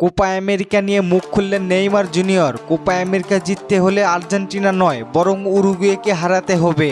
Copa America নিয়ে মুখ খুললেন নেইমার জুনিয়র। কোপা আমেরিকা জিততে হলে আর্জেন্টিনা নয়, বরং উরুগুয়েকে হারাতে হবে।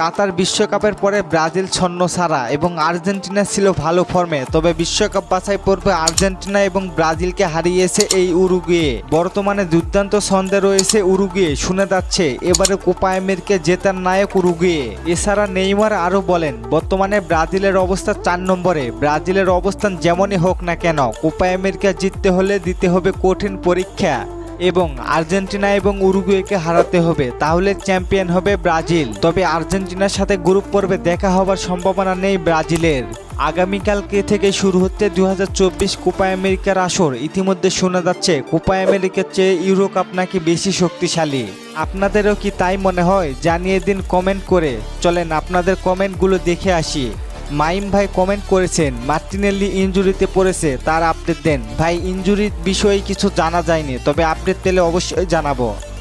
কাতার বিশ্বকাপের পরে ব্রাজিল ছন্ন ছাড়া এবং আর্জেন্টিনা ছিল ভালো ফর্মে, তবে বিশ্বকাপ বাছাই পর্বে আর্জেন্টিনা এবং ব্রাজিলকে হারিয়েছে এই উরুগুয়ে। বর্তমানে দুর্দান্ত ছন্দে রয়েছে উরুগুয়ে, শুনে যাচ্ছে, এবারে কোপা আমেরিকা জেতার নায়ক উরুগুয়ে। এছাড়া নেইমার আরও বলেন, বর্তমানে ব্রাজিলের অবস্থা চার নম্বরে, ব্রাজিলের অবস্থান যেমনই হোক না কেন, কোপা আমেরিকা জিততে হলে দিতে হবে কঠিন পরীক্ষা। এবং আর্জেন্টিনা এবং উরুগুয়েকে হারাতে হবে। তাহলে চ্যাম্পিয়ন হবে ব্রাজিল। তবে আর্জেন্টিনার সাথে গ্রুপ পর্বে দেখা হবার সম্ভাবনা নেই ব্রাজিলের। আগামীকালকে থেকে শুরু হচ্ছে দু কোপা আমেরিকার আসর। ইতিমধ্যে শোনা যাচ্ছে, কোপা আমেরিকার চেয়ে ইউরো কাপ নাকি বেশি শক্তিশালী। আপনাদেরও কি তাই মনে হয়? জানিয়ে দিন কমেন্ট করে। চলেন আপনাদের কমেন্টগুলো দেখে আসি। মাইম ভাই কমেন্ট করেছেন মার্টিনেল্লি ইনজুরিতে পড়েছে, তার আপডেট দেন। ভাই ইনজুরির বিষয়ে কিছু জানা যায়নি, তবে আপডেট পেলে অবশ্যই জানাব।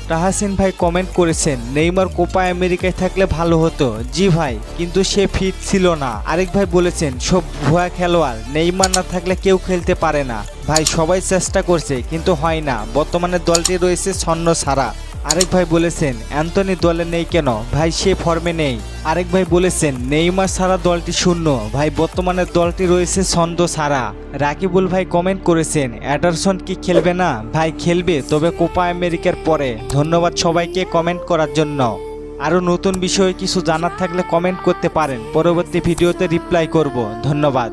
রাহাসিন ভাই কমেন্ট করেছেন, নেইমার কোপা আমেরিকায় থাকলে ভালো হতো। জি ভাই, কিন্তু সে ফিট ছিল না। আরেক ভাই বলেছেন, সব ভুয়া খেলোয়াড়, নেইমার না থাকলে কেউ খেলতে পারে না। ভাই, সবাই চেষ্টা করছে, কিন্তু হয় না। বর্তমানে দলটি রয়েছে ছন্ন ছাড়া আরেক ভাই বলেছেন অ্যান্টনি দলে নেই কেন? ভাই, সে ফর্মে নেই। আরেক ভাই বলেছেন, নেইমার ছাড়া দলটি শূন্য। ভাই, বর্তমানে দলটি রয়েছে ছন্দ ছাড়া। রাকিবুল ভাই কমেন্ট করেছেন, অ্যাডারসন কি খেলবে না? ভাই, খেলবে, তবে কোপা আমেরিকার পরে। ধন্যবাদ সবাইকে কমেন্ট করার জন্য। আরও নতুন বিষয়ে কিছু জানার থাকলে কমেন্ট করতে পারেন। পরবর্তী ভিডিওতে রিপ্লাই করব। ধন্যবাদ।